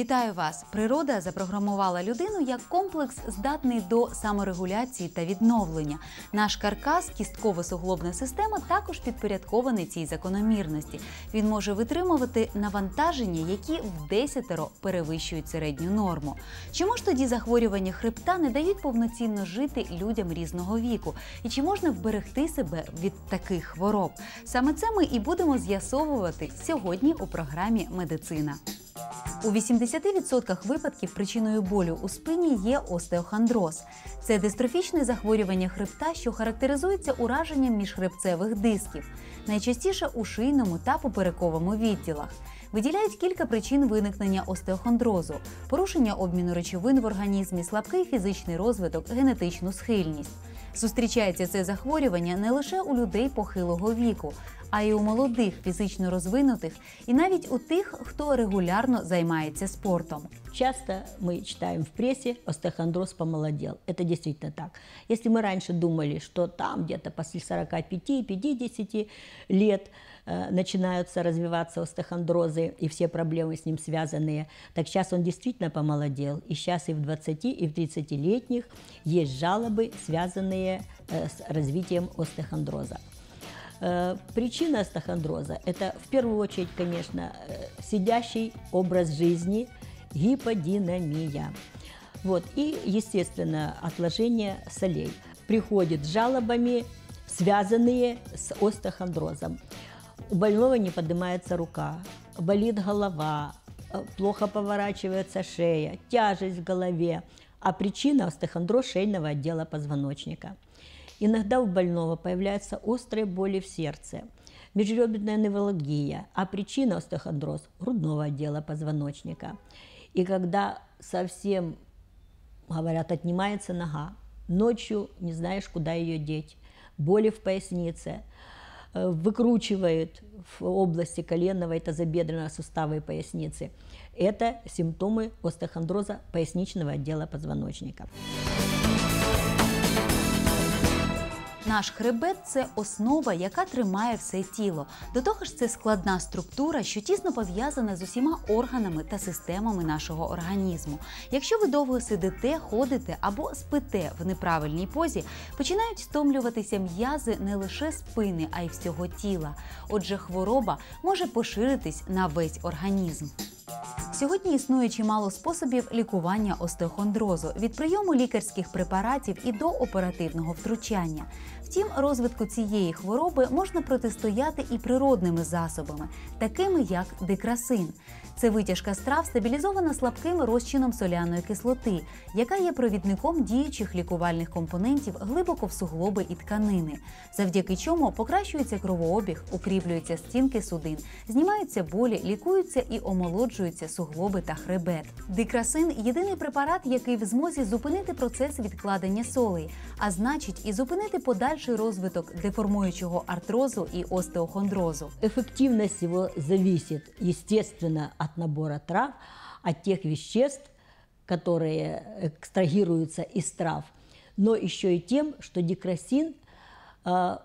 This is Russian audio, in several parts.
Вітаю вас! Природа запрограмувала людину як комплекс, здатний до саморегуляції та відновлення. Наш каркас, кістково-суглобна система, також підпорядкований цій закономірності. Він може витримувати навантаження, які в десятеро перевищують середню норму. Чому ж тоді захворювання хребта не дають повноцінно жити людям різного віку? І чи можна вберегти себе від таких хвороб? Саме це ми і будемо з'ясовувати сьогодні у програмі Медицина. У 80% випадків причиною болю у спині є остеохондроз. Це дистрофічне захворювання хребта, що характеризується ураженням міжхребцевих дисків, найчастіше у шийному та поперековому відділах. Виділяють кілька причин виникнення остеохондрозу: порушення обміну речовин в організмі, слабкий фізичний розвиток, генетичну схильність. Зустрічається це захворювання не лише у людей похилого віку, а й у молодих, фізично розвинутих, і навіть у тих, хто регулярно займається спортом. Часто мы читаем в прессе, остеохондроз помолодел. Это действительно так. Если мы раньше думали, что там где-то после 45-50 лет э, начинаются развиваться остеохондрозы и все проблемы с ним связанные, так сейчас он действительно помолодел. И сейчас и в 20, и в 30-летних есть жалобы, связанные э, с развитием остеохондроза. Э, Причина остеохондроза – это в первую очередь, конечно, э, сидящий образ жизни, гиподинамия. Вот. И, естественно, отложение солей. Приходят с жалобами, связанные с остеохондрозом. У больного не поднимается рука, болит голова, э, плохо поворачивается шея, тяжесть в голове. А причина – остеохондроз шейного отдела позвоночника – Иногда у больного появляются острые боли в сердце, межреберная невралгия, а причина остеохондроз грудного отдела позвоночника. И когда совсем, говорят, отнимается нога, ночью не знаешь, куда ее деть, боли в пояснице, э, выкручивает в области коленного и тазобедренного сустава и поясницы. Это симптомы остеохондроза поясничного отдела позвоночника. Наш хребет це основа, яка тримає все тіло. До того ж, це складна структура, що тісно пов'язана з усіма органами та системами нашого організму. Якщо ви довго сидите, ходите або спите в неправильній позі, починають стомлюватися м'язи не лише спини, а й всього тіла. Отже, хвороба може поширитись на весь організм. Сьогодні існує чимало способів лікування остеохондрозу від прийому лікарських препаратів і до оперативного втручання. Втім, розвитку цієї хвороби можна протистояти і природними засобами, такими як дикрасин. Це витяжка страв, стабілізована слабким розчином соляної кислоти, яка є провідником діючих лікувальних компонентів глибоко в суглоби і тканини, завдяки чому покращується кровообіг, укріплюються стінки судин, знімаються болі, лікуються і омолоджуються суглоби та хребет. Дикрасин єдиний препарат, який в змозі зупинити процес відкладення солей, а значить, і зупинити подальший розвиток деформуючого артрозу і остеохондрозу. Эффективность его зависит, естественно, от набора трав, от тех веществ, которые экстрагируются из трав, но еще и тем, что дикрасин э,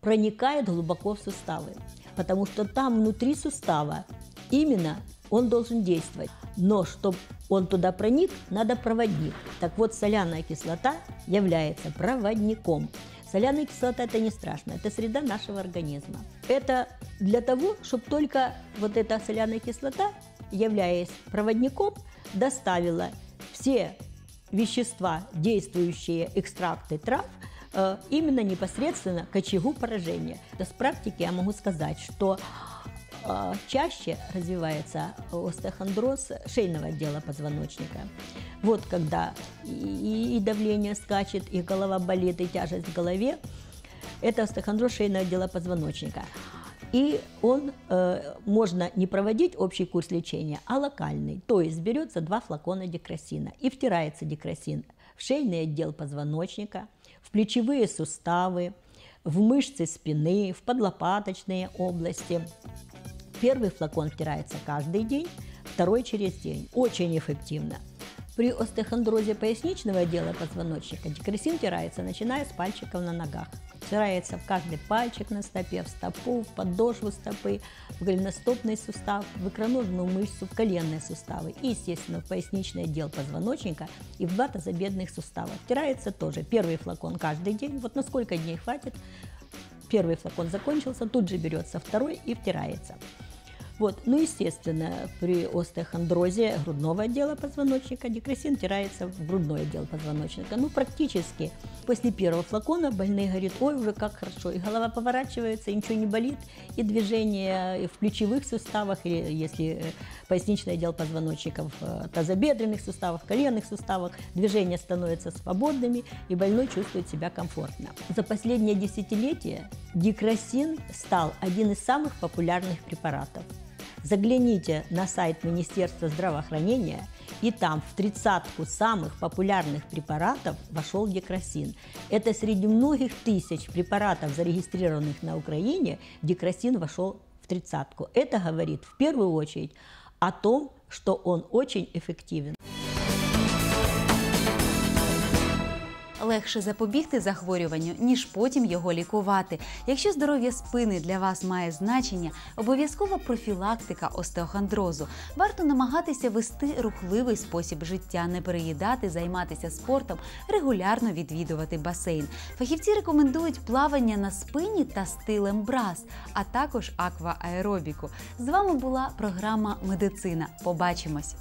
проникает глубоко в суставы, потому что там внутри сустава именно он должен действовать. Но чтобы он туда проник, надо проводник. Так вот, соляная кислота является проводником. Соляная кислота – это не страшно, это среда нашего организма. Это для того, чтобы только вот эта соляная кислота, являясь проводником, доставила все вещества, действующие экстракты трав, э, именно непосредственно к очагу поражения. С практики я могу сказать, что чаще развивается остеохондроз шейного отдела позвоночника. Вот когда и, и давление скачет, и голова болит, и тяжесть в голове, это остеохондроз шейного отдела позвоночника. И он э, можно не проводить общий курс лечения, а локальный. То есть берется два флакона дикрасина и втирается дикрасин в шейный отдел позвоночника, в плечевые суставы, в мышцы спины, в подлопаточные области. Первый флакон втирается каждый день, второй через день. Очень эффективно. При остеохондрозе поясничного отдела позвоночника декресин тирается, начиная с пальчиков на ногах. Втирается в каждый пальчик на стопе, в стопу, в подошву стопы, в голеностопный сустав, в икроножную мышцу, в коленные суставы и, естественно, в поясничный отдел позвоночника и в два тазобедренных сустава. Втирается тоже первый флакон каждый день. Вот на сколько дней хватит, первый флакон закончился, тут же берется второй и втирается. Вот. Ну, естественно, при остеохондрозе грудного отдела позвоночника декресин тирается в грудной отдел позвоночника. Ну, практически после первого флакона больные говорят, ой, уже как хорошо, и голова поворачивается, и ничего не болит, и движение в плечевых суставах, или если э, поясничный отдел позвоночника в э, тазобедренных суставах, коленных суставах, движения становятся свободными, и больной чувствует себя комфортно. За последнее десятилетие дикросин стал один из самых популярных препаратов. Загляните на сайт Министерства здравоохранения, и там в тридцатку самых популярных препаратов вошел декросин. Это среди многих тысяч препаратов, зарегистрированных на Украине, декросин вошел в тридцатку. Это говорит в первую очередь о том, что он очень эффективен. Легше запобігти захворюванню, ніж потім його лікувати. Якщо здоров'я спини для вас має значення, обов'язкова профілактика остеохондрозу. Варто намагатися вести рухливий спосіб життя, не переїдати, займатися спортом, регулярно відвідувати басейн. Фахівці рекомендують плавання на спині та стилем брас, а також аквааеробіку. З вами була програма Медицина. Побачимось.